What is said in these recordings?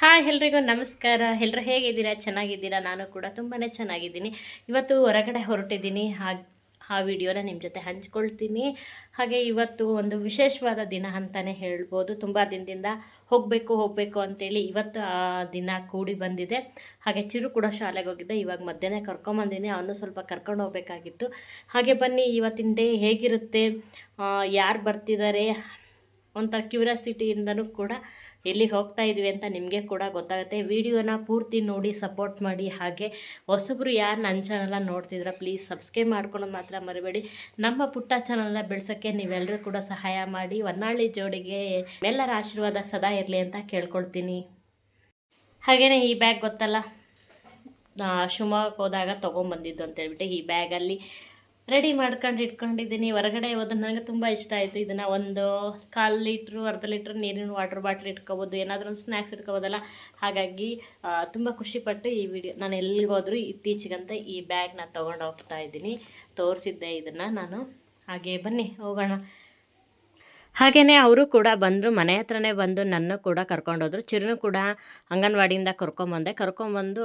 Hi ಎಲ್ರಿಗೂ ನಮಸ್ಕಾರ. ಎಲ್ಲರೂ ಹೇಗಿದ್ದೀರಾ? ಚೆನ್ನಾಗಿದ್ದೀರಾ? ನಾನು ಕೂಡ ತುಂಬಾ ಚೆನ್ನಾಗಿದ್ದೀನಿ. ಇವತ್ತು ಹೊರಗಡೆ ಹೊರಟಿದ್ದೀನಿ. ಹಾಗೆ, ಆ ವಿಡಿಯೋನ ನಿಮ್ಮ ಜೊತೆ ಹಂಚ್ಕೊಳ್ತೀನಿ. ಹಾಗೆ ಇವತ್ತು ಒಂದು ವಿಶೇಷವಾದ ದಿನ ಅಂತಲೇ ಹೇಳ್ಬೋದು. ತುಂಬ ದಿನದಿಂದ ಹೋಗಬೇಕು ಹೋಗಬೇಕು ಅಂತೇಳಿ ಇವತ್ತು ಆ ದಿನ ಕೂಡಿ ಬಂದಿದೆ. ಹಾಗೆ ಚಿರು ಕೂಡ ಶಾಲೆಗೆ ಹೋಗಿದ್ದೆ. ಇವಾಗ ಮಧ್ಯಾಹ್ನ ಕರ್ಕೊಂಬಂದಿನಿ. ಅವನು ಸ್ವಲ್ಪ ಕರ್ಕೊಂಡು ಹೋಗಬೇಕಾಗಿತ್ತು. ಹಾಗೆ ಬನ್ನಿ, ಇವತ್ತಿನ ಡೇ ಹೇಗಿರುತ್ತೆ? ಯಾರು ಬರ್ತಿದ್ದಾರೆ? ಒಂಥರ ಕ್ಯೂರಿಯಾಸಿಟಿಯಿಂದನೂ ಕೂಡ ಎಲ್ಲಿಗೆ ಹೋಗ್ತಾ ಇದ್ದೀವಿ ಅಂತ ನಿಮಗೆ ಕೂಡ ಗೊತ್ತಾಗುತ್ತೆ. ವಿಡಿಯೋನ ಪೂರ್ತಿ ನೋಡಿ ಸಪೋರ್ಟ್ ಮಾಡಿ. ಹಾಗೆ ಹೊಸಬ್ರು ಯಾರು ನನ್ನ ಚಾನಲ್ನ ನೋಡ್ತಿದ್ರ ಪ್ಲೀಸ್ ಸಬ್ಸ್ಕ್ರೈಬ್ ಮಾಡ್ಕೊಳ್ಳೋದು ಮಾತ್ರ ಮರಿಬೇಡಿ. ನಮ್ಮ ಪುಟ್ಟ ಚಾನಲ್ನ ಬೆಳೆಸೋಕ್ಕೆ ನೀವೆಲ್ಲರೂ ಕೂಡ ಸಹಾಯ ಮಾಡಿ. ಹೊನ್ನಾಳಿ ಜೋಡಿಗೆ ಎಲ್ಲರ ಆಶೀರ್ವಾದ ಸದಾ ಇರಲಿ ಅಂತ ಕೇಳ್ಕೊಳ್ತೀನಿ. ಹಾಗೆಯೇ ಈ ಬ್ಯಾಗ್ ಗೊತ್ತಲ್ಲ? ಶಿವಮೊಗ್ಗ ಶಿವಮೊಗ್ಗಕ್ಕೆ ಹೋದಾಗ ತೊಗೊಂಬಂದಿದ್ದು ಅಂತೇಳ್ಬಿಟ್ಟು ಈ ಬ್ಯಾಗಲ್ಲಿ ರೆಡಿ ಮಾಡ್ಕೊಂಡು ಇಟ್ಕೊಂಡಿದ್ದೀನಿ. ಹೊರಗಡೆ ಹೋದ್ರೆ ನನಗೆ ತುಂಬ ಇಷ್ಟ ಆಯಿತು ಇದನ್ನು. ಒಂದು ಕಾಲು ಲೀಟ್ರು, ಅರ್ಧ ಲೀಟ್ರ್ ನೀರಿನ ವಾಟರ್ ಬಾಟ್ಲ್ ಇಟ್ಕೋಬೋದು. ಏನಾದರೂ ಒಂದು ಸ್ನ್ಯಾಕ್ಸ್ ಇಟ್ಕೋಬೋದಲ್ಲ. ಹಾಗಾಗಿ ತುಂಬ ಖುಷಿಪಟ್ಟು ಈ ವಿಡಿಯೋ ನಾನು ಎಲ್ಲಿಗೆ ಹೋದರೂ ಇತ್ತೀಚೆಗಂತ ಈ ಬ್ಯಾಗ್ನ ತೊಗೊಂಡು ಹೋಗ್ತಾ ಇದ್ದೀನಿ. ತೋರಿಸಿದ್ದೆ ಇದನ್ನು ನಾನು. ಹಾಗೆ ಬನ್ನಿ, ಹೋಗೋಣ. ಹಾಗೆಯೇ ಅವರು ಕೂಡ ಬಂದರು, ಮನೆ ಹತ್ರನೇ ಬಂದು ನನ್ನ ಕೂಡ ಕರ್ಕೊಂಡೋದ್ರು. ಚಿರನು ಕೂಡ ಅಂಗನವಾಡಿಯಿಂದ ಕರ್ಕೊಂಬಂದೆ. ಕರ್ಕೊಂಬಂದು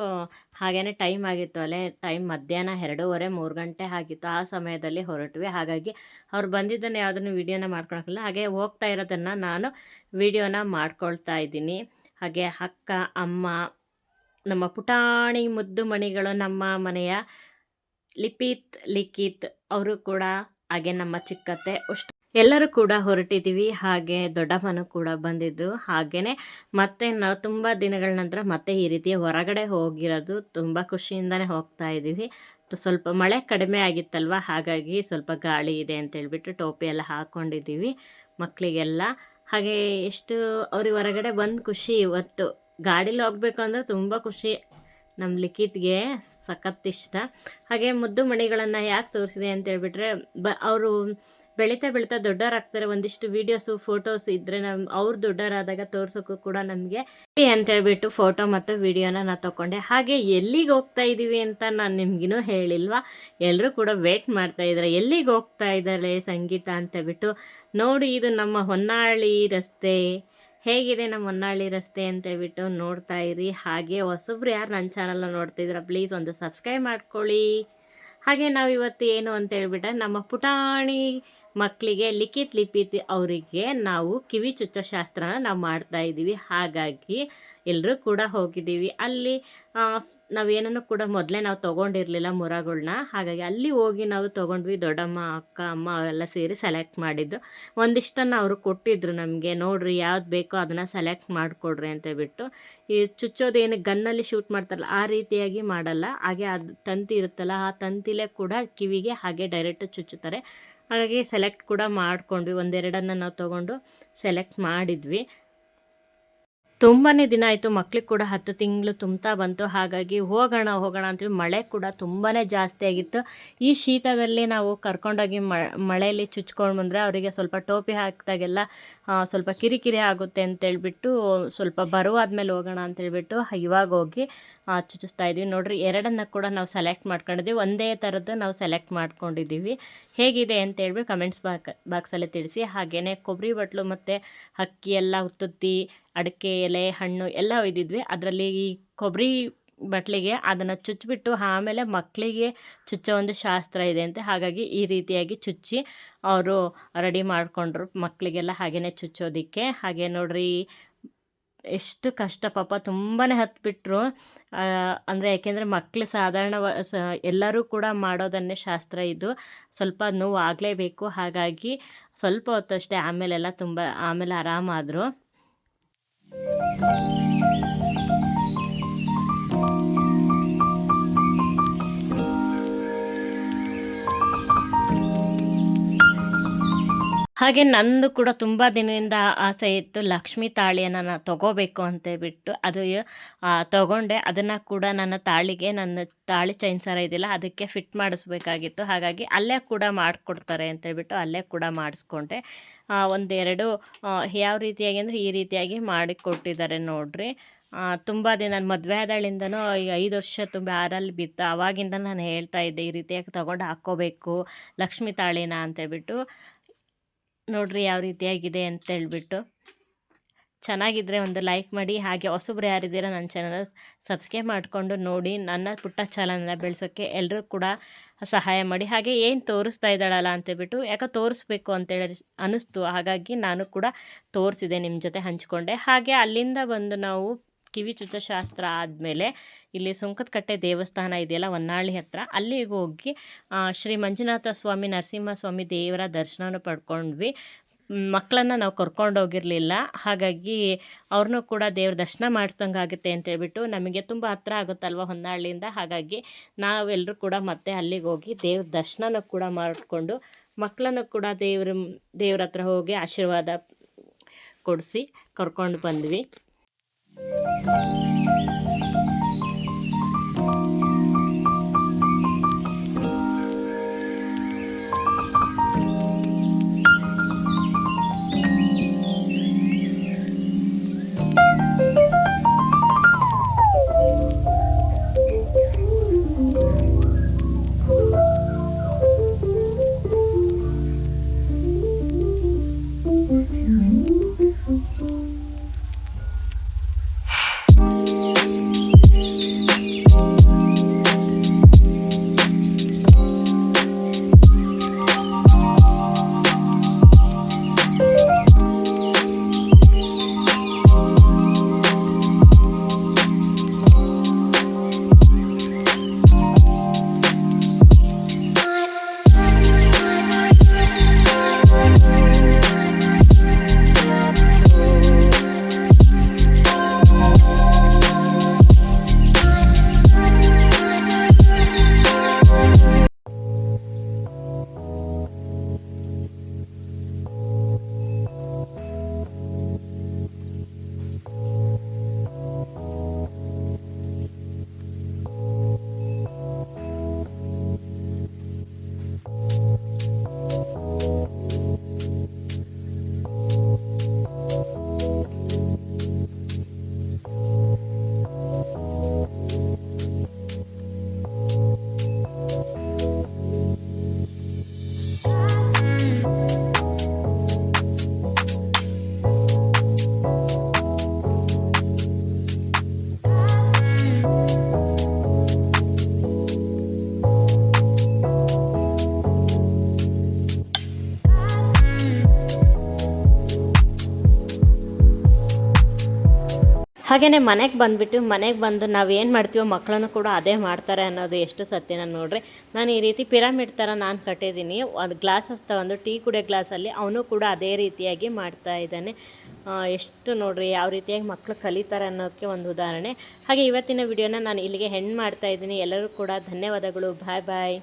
ಹಾಗೆಯೇ ಟೈಮ್ ಆಗಿತ್ತು ಅಲ್ಲೇ, ಟೈಮ್ ಮಧ್ಯಾಹ್ನ ಎರಡೂವರೆ, ಮೂರು ಗಂಟೆ ಆಗಿತ್ತು. ಆ ಸಮಯದಲ್ಲಿ ಹೊರಟ್ವಿ. ಹಾಗಾಗಿ ಅವ್ರು ಬಂದಿದ್ದನ್ನು ಯಾವುದನ್ನು ವೀಡಿಯೋನ ಮಾಡ್ಕೊಳಕ್ಕಿಲ್ಲ. ಹಾಗೆ ಹೋಗ್ತಾ ಇರೋದನ್ನು ನಾನು ವೀಡಿಯೋನ ಮಾಡ್ಕೊಳ್ತಾ ಇದ್ದೀನಿ. ಹಾಗೆ ಅಕ್ಕ, ಅಮ್ಮ, ನಮ್ಮ ಪುಟಾಣಿ ಮುದ್ದು ಮಣಿಗಳು, ನಮ್ಮ ಮನೆಯ ಲಿಪಿತ್, ಲಿಖಿತ್, ಅವರು ಕೂಡ ಹಾಗೆ ನಮ್ಮ ಚಿಕ್ಕತ್ತೆ. ಅಷ್ಟು ಎಲ್ಲರೂ ಕೂಡ ಹೊರಟಿದ್ದೀವಿ ಹಾಗೆ ದೊಡ್ಡಮ್ಮನೂ ಕೂಡ ಬಂದಿದ್ದರು ಹಾಗೇ ಮತ್ತೆ ನಾವು ತುಂಬ ದಿನಗಳ ನಂತರ ಮತ್ತೆ ಈ ರೀತಿ ಹೊರಗಡೆ ಹೋಗಿರೋದು ತುಂಬ ಖುಷಿಯಿಂದನೇ ಹೋಗ್ತಾ ಇದ್ದೀವಿ ಸ್ವಲ್ಪ ಮಳೆ ಕಡಿಮೆ ಆಗಿತ್ತಲ್ವ, ಹಾಗಾಗಿ ಸ್ವಲ್ಪ ಗಾಳಿ ಇದೆ ಅಂತೇಳ್ಬಿಟ್ಟು ಟೋಪಿ ಎಲ್ಲ ಹಾಕ್ಕೊಂಡಿದ್ದೀವಿ ಮಕ್ಕಳಿಗೆಲ್ಲ ಹಾಗೆ ಎಷ್ಟು ಅವ್ರಿಗೆ ಹೊರಗಡೆ ಬಂದು ಖುಷಿ ಇವತ್ತು ಗಾಡೀಲಿ ಹೋಗ್ಬೇಕು ಅಂದರೆ ತುಂಬ ಖುಷಿ. ನಮ್ಮ ಲಿಖಿತ್ಗೆ ಸಖತ್ ಇಷ್ಟ. ಹಾಗೆ ಮುದ್ದು ಮಣಿಗಳನ್ನು ಯಾಕೆ ತೋರಿಸಿದೆ ಅಂತೇಳ್ಬಿಟ್ರೆ ಬ ಅವರು ಬೆಳೀತಾ ಬೆಳೀತಾ ದೊಡ್ಡವರಾಗ್ತಾರೆ. ಒಂದಿಷ್ಟು ವೀಡಿಯೋಸು ಫೋಟೋಸ್ ಇದ್ದರೆ ನಮ್ಮ ಅವ್ರು ದೊಡ್ಡವರಾದಾಗ ತೋರ್ಸೋಕ್ಕೂ ಕೂಡ ನಮಗೆ ಅಂತ ಹೇಳ್ಬಿಟ್ಟು ಫೋಟೋ ಮತ್ತು ವಿಡಿಯೋನ ನಾನು ತಗೊಂಡೆ ಹಾಗೆ ಎಲ್ಲಿಗೆ ಹೋಗ್ತಾ ಇದ್ದೀವಿ ಅಂತ ನಾನು ನಿಮ್ಗಿನ್ನೂ ಹೇಳಿಲ್ವಾ? ಎಲ್ಲರೂ ಕೂಡ ವೇಟ್ ಮಾಡ್ತಾ ಇದ್ದಾರೆ ಎಲ್ಲಿಗೆ ಹೋಗ್ತಾ ಇದ್ದಾರೆ ಸಂಗೀತ ಅಂತ ಬಿಟ್ಟು ನೋಡಿ ಇದು ನಮ್ಮ ಹೊನ್ನಾಳಿ ರಸ್ತೆ. ಹೇಗಿದೆ ನಮ್ಮ ಹೊನ್ನಾಳಿ ರಸ್ತೆ ಅಂತ ಹೇಳ್ಬಿಟ್ಟು ನೋಡ್ತಾ ಇರಿ. ಹಾಗೆ ಹೊಸಬ್ರು ಯಾರು ನನ್ನ ಚಾನಲ್ನ ನೋಡ್ತಿದ್ದೀರಾ ಪ್ಲೀಸ್ ಒಂದು ಸಬ್ಸ್ಕ್ರೈಬ್ ಮಾಡ್ಕೊಳ್ಳಿ. ಹಾಗೆ ನಾವು ಇವತ್ತು ಏನು ಅಂತ ಹೇಳ್ಬಿಟ್ರೆ ನಮ್ಮ ಪುಟಾಣಿ ಮಕ್ಕಳಿಗೆ ಲಿಖಿತ್ ಲಿಪಿತ್ ಅವರಿಗೆ ನಾವು ಕಿವಿ ಚುಚ್ಚೋ ಶಾಸ್ತ್ರನ ನಾವು ಮಾಡ್ತಾ ಇದ್ದೀವಿ ಹಾಗಾಗಿ ಎಲ್ಲರೂ ಕೂಡ ಹೋಗಿದ್ದೀವಿ. ಅಲ್ಲಿ ನಾವು ನಾವೇನನ್ನು ಕೂಡ ಮೊದಲೇ ನಾವು ತೊಗೊಂಡಿರಲಿಲ್ಲ ಮುರಗಳನ್ನ ಹಾಗಾಗಿ ಅಲ್ಲಿ ಹೋಗಿ ನಾವು ತೊಗೊಂಡ್ವಿ. ದೊಡ್ಡಮ್ಮ, ಅಕ್ಕ, ಅಮ್ಮ ಅವರೆಲ್ಲ ಸೇರಿ ಸೆಲೆಕ್ಟ್ ಮಾಡಿದ್ದು. ಒಂದಿಷ್ಟನ್ನು ಅವರು ಕೊಟ್ಟಿದ್ರು ನಮಗೆ. ನೋಡ್ರಿ ಯಾವ್ದು ಬೇಕೋ ಅದನ್ನು ಸೆಲೆಕ್ಟ್ ಮಾಡಿಕೊಡ್ರಿ ಅಂತ ಬಿಟ್ಟು ಈ ಚುಚ್ಚೋದೇನು ಗನ್ನಲ್ಲಿ ಶೂಟ್ ಮಾಡ್ತಾರಲ್ಲ, ಆ ರೀತಿಯಾಗಿ ಮಾಡಲ್ಲ. ಹಾಗೆ ಅದು ತಂತಿ ಇರುತ್ತಲ್ಲ, ಆ ತಂತಿಲೇ ಕೂಡ ಕಿವಿಗೆ ಹಾಗೆ ಡೈರೆಕ್ಟ್ ಚುಚ್ಚುತ್ತಾರೆ. ಹಾಗಾಗಿ ಸೆಲೆಕ್ಟ್ ಕೂಡ ಮಾಡ್ಕೊಂಡ್ವಿ. ಒಂದೆರಡನ್ನು ನಾವು ತೊಗೊಂಡು ಸೆಲೆಕ್ಟ್ ಮಾಡಿದ್ವಿ. ತುಂಬಾ ದಿನ ಆಯಿತು, ಮಕ್ಳಿಗೆ ಕೂಡ ಹತ್ತು ತಿಂಗಳು ತುಂಬ್ತಾ ಬಂತು. ಹಾಗಾಗಿ ಹೋಗೋಣ ಹೋಗೋಣ ಅಂತೇಳಿ ಮಳೆ ಕೂಡ ತುಂಬಾ ಜಾಸ್ತಿ ಆಗಿತ್ತು. ಈ ಶೀತದಲ್ಲಿ ನಾವು ಕರ್ಕೊಂಡೋಗಿ ಮಳೆಯಲ್ಲಿ ಚುಚ್ಕೊಂಡು ಬಂದರೆ ಅವರಿಗೆ ಸ್ವಲ್ಪ ಟೋಪಿ ಹಾಕಿದಾಗೆಲ್ಲ ಸ್ವಲ್ಪ ಕಿರಿಕಿರಿ ಆಗುತ್ತೆ ಅಂತೇಳ್ಬಿಟ್ಟು ಸ್ವಲ್ಪ ಬರುವಾದ್ಮೇಲೆ ಹೋಗೋಣ ಅಂತೇಳ್ಬಿಟ್ಟು ಇವಾಗ ಹೋಗಿ ಚುಚ್ಚಿಸ್ತಾ ಇದ್ವಿ. ನೋಡ್ರಿ, ಎರಡನ್ನ ಕೂಡ ನಾವು ಸೆಲೆಕ್ಟ್ ಮಾಡ್ಕೊಂಡಿದ್ದೀವಿ ಒಂದೇ ಥರದ್ದು ನಾವು ಸೆಲೆಕ್ಟ್ ಮಾಡ್ಕೊಂಡಿದ್ದೀವಿ. ಹೇಗಿದೆ ಅಂತ ಹೇಳ್ಬಿಟ್ಟು ಕಮೆಂಟ್ಸ್ ಬಾಕ್, ಬಾಕ್ಸಲ್ಲಿ ತಿಳಿಸಿ. ಹಾಗೆಯೇ ಕೊಬ್ಬರಿ ಬಟ್ಲು ಮತ್ತು ಅಕ್ಕಿ ಎಲ್ಲ ಉತ್ತುತ್ತಿ ಅಡಿಕೆ, ಎಲೆ, ಹಣ್ಣು ಎಲ್ಲ ಒಯ್ದಿದ್ವಿ ಅದರಲ್ಲಿ ಈ ಕೊಬ್ಬರಿ ಬಟ್ಲಿಗೆ ಅದನ್ನು ಚುಚ್ಚಿಬಿಟ್ಟು ಆಮೇಲೆ ಮಕ್ಕಳಿಗೆ ಚುಚ್ಚೋ ಒಂದು ಶಾಸ್ತ್ರ ಇದೆ ಅಂತ ಹಾಗಾಗಿ ಈ ರೀತಿಯಾಗಿ ಚುಚ್ಚಿ ಅವರು ರೆಡಿ ಮಾಡಿಕೊಂಡ್ರು ಮಕ್ಕಳಿಗೆಲ್ಲ ಹಾಗೆಯೇ ಚುಚ್ಚೋದಕ್ಕೆ. ಹಾಗೆ ನೋಡ್ರಿ, ಎಷ್ಟು ಕಷ್ಟ ಪಾಪ ತುಂಬಾ ಹತ್ಬಿಟ್ರು. ಅಂದರೆ ಯಾಕೆಂದರೆ ಮಕ್ಕಳು ಸಾಧಾರಣ ಎಲ್ಲರೂ ಕೂಡ ಮಾಡೋದನ್ನೇ ಶಾಸ್ತ್ರ ಇದು. ಸ್ವಲ್ಪ ನೋವು ಆಗಲೇಬೇಕು ಹಾಗಾಗಿ ಸ್ವಲ್ಪ ಹೊತ್ತಷ್ಟೇ ಆಮೇಲೆಲ್ಲ ತುಂಬ, ಆಮೇಲೆ ಆರಾಮಾದರು. Música ಹಾಗೆ ನಂದು ಕೂಡ ತುಂಬ ದಿನದಿಂದ ಆಸೆ ಇತ್ತು, ಲಕ್ಷ್ಮಿ ತಾಳಿಯನ್ನು ನಾನು ತಗೋಬೇಕು ಅಂತ ಬಿಟ್ಟು ಅದು ತಗೊಂಡೆ. ಅದನ್ನು ಕೂಡ ನನ್ನ ತಾಳಿಗೆ, ನನ್ನ ತಾಳಿ ಚೈನ್ ಸರ ಇದಿಲ್ಲ, ಅದಕ್ಕೆ ಫಿಟ್ ಮಾಡಿಸ್ಬೇಕಾಗಿತ್ತು. ಹಾಗಾಗಿ ಅಲ್ಲೇ ಕೂಡ ಮಾಡಿಕೊಡ್ತಾರೆ ಅಂತ ಹೇಳ್ಬಿಟ್ಟು ಅಲ್ಲೇ ಕೂಡ ಮಾಡಿಸ್ಕೊಂಡೆ. ಒಂದೆರಡು ಯಾವ ರೀತಿಯಾಗಿ ಅಂದರೆ ಈ ರೀತಿಯಾಗಿ ಮಾಡಿಕೊಟ್ಟಿದ್ದಾರೆ ನೋಡ್ರಿ. ತುಂಬ ದಿನ ನಾನು ಮದುವೆ ಆದಾಳಿಂದನೂ ಈ ಐದು ವರ್ಷ ತುಂಬ ಆರಲ್ಲಿ ಬಿತ್ತು. ಆವಾಗಿಂದ ನಾನು ಹೇಳ್ತಾ ಇದ್ದೆ, ಈ ರೀತಿಯಾಗಿ ತಗೊಂಡು ಹಾಕ್ಕೋಬೇಕು ಲಕ್ಷ್ಮಿ ತಾಳಿನ ಅಂತ ಹೇಳ್ಬಿಟ್ಟು. ನೋಡ್ರಿ ಯಾವ ರೀತಿಯಾಗಿದೆ ಅಂತ ಹೇಳ್ಬಿಟ್ಟು. ಚೆನ್ನಾಗಿದ್ದರೆ ಒಂದು ಲೈಕ್ ಮಾಡಿ, ಹಾಗೆ ಹೊಸಬ್ರು ಯಾರಿದ್ದೀರ ನನ್ನ ಚಾನಲ್ ಸಬ್ಸ್ಕ್ರೈಬ್ ಮಾಡಿಕೊಂಡು ನೋಡಿ, ನನ್ನ ಪುಟ್ಟ ಚಾನಲ್ನ ಬೆಳೆಸೋಕ್ಕೆ ಎಲ್ಲರೂ ಕೂಡ ಸಹಾಯ ಮಾಡಿ. ಹಾಗೆ ಏನು ತೋರಿಸ್ತಾ ಇದ್ದಾಳಲ್ಲ ಅಂತೇಳ್ಬಿಟ್ಟು ಯಾಕೆ ತೋರಿಸ್ಬೇಕು ಅಂತೇಳಿ ಅನ್ನಿಸ್ತು. ಹಾಗಾಗಿ ನಾನು ಕೂಡ ತೋರಿಸಿದೆ ನಿಮ್ಮ ಜೊತೆ ಹಂಚಿಕೊಂಡೆ. ಹಾಗೆ ಅಲ್ಲಿಂದ ಬಂದು ನಾವು ಕಿವಿ ಚುಚ್ಚ ಶಾಸ್ತ್ರ ಆದಮೇಲೆ ಇಲ್ಲಿ ಸುಂಕದಕಟ್ಟೆ ದೇವಸ್ಥಾನ ಇದೆಯಲ್ಲ ಹೊನ್ನಾಳಿ ಹತ್ರ, ಅಲ್ಲಿಗೆ ಹೋಗಿ ಶ್ರೀ ಮಂಜುನಾಥ ಸ್ವಾಮಿ ನರಸಿಂಹ ಸ್ವಾಮಿ ದೇವರ ದರ್ಶನನ ಪಡ್ಕೊಂಡ್ವಿ. ಮಕ್ಕಳನ್ನ ನಾವು ಕರ್ಕೊಂಡೋಗಿರಲಿಲ್ಲ ಹಾಗಾಗಿ ಅವ್ರನ್ನೂ ಕೂಡ ದೇವ್ರ ದರ್ಶನ ಮಾಡಿಸ್ದಂಗೆ ಆಗುತ್ತೆ ಅಂತ ಹೇಳಿಬಿಟ್ಟು ನಮಗೆ ತುಂಬ ಹತ್ರ ಆಗುತ್ತಲ್ವ ಹೊನ್ನಾಳಿಯಿಂದ. ಹಾಗಾಗಿ ನಾವೆಲ್ಲರೂ ಕೂಡ ಮತ್ತೆ ಅಲ್ಲಿಗೆ ಹೋಗಿ ದೇವ್ರ ದರ್ಶನನ ಕೂಡ ಮಾಡಿಕೊಂಡು ಮಕ್ಕಳನ್ನು ಕೂಡ ದೇವ್ರ ದೇವ್ರ ಹತ್ರ ಹೋಗಿ ಆಶೀರ್ವಾದ ಕೊಡಿಸಿ ಕರ್ಕೊಂಡು ಬಂದ್ವಿ. Música ಹಾಗೆಯೇ ಮನೆಗೆ ಬಂದುಬಿಟ್ಟು ಮನೆಗೆ ಬಂದು ನಾವು ಏನು ಮಾಡ್ತೀವೋ ಮಕ್ಕಳನ್ನು ಕೂಡ ಅದೇ ಮಾಡ್ತಾರೆ ಅನ್ನೋದು ಎಷ್ಟು ಸತ್ಯನ ನೋಡ್ರಿ. ನಾನು ಈ ರೀತಿ ಪಿರಮಿಡ್ ಥರ ನಾನು ಕಟ್ಟಿದ್ದೀನಿ. ಅದು ಗ್ಲಾಸಸ್ ತಗೊಂಡು ಟೀ ಕುಡಿಯೋ ಗ್ಲಾಸಲ್ಲಿ ಅವನು ಕೂಡ ಅದೇ ರೀತಿಯಾಗಿ ಮಾಡ್ತಾ ಇದ್ದಾನೆ. ಎಷ್ಟು ನೋಡ್ರಿ ಯಾವ ರೀತಿಯಾಗಿ ಮಕ್ಕಳು ಕಲಿತಾರೆ ಅನ್ನೋದಕ್ಕೆ ಒಂದು ಉದಾಹರಣೆ. ಹಾಗೆ ಇವತ್ತಿನ ವಿಡಿಯೋನ ನಾನು ಇಲ್ಲಿಗೆ ಹೆಣ್ಣು ಮಾಡ್ತಾ ಇದ್ದೀನಿ. ಎಲ್ಲರೂ ಕೂಡ ಧನ್ಯವಾದಗಳು. ಬಾಯ್ ಬಾಯ್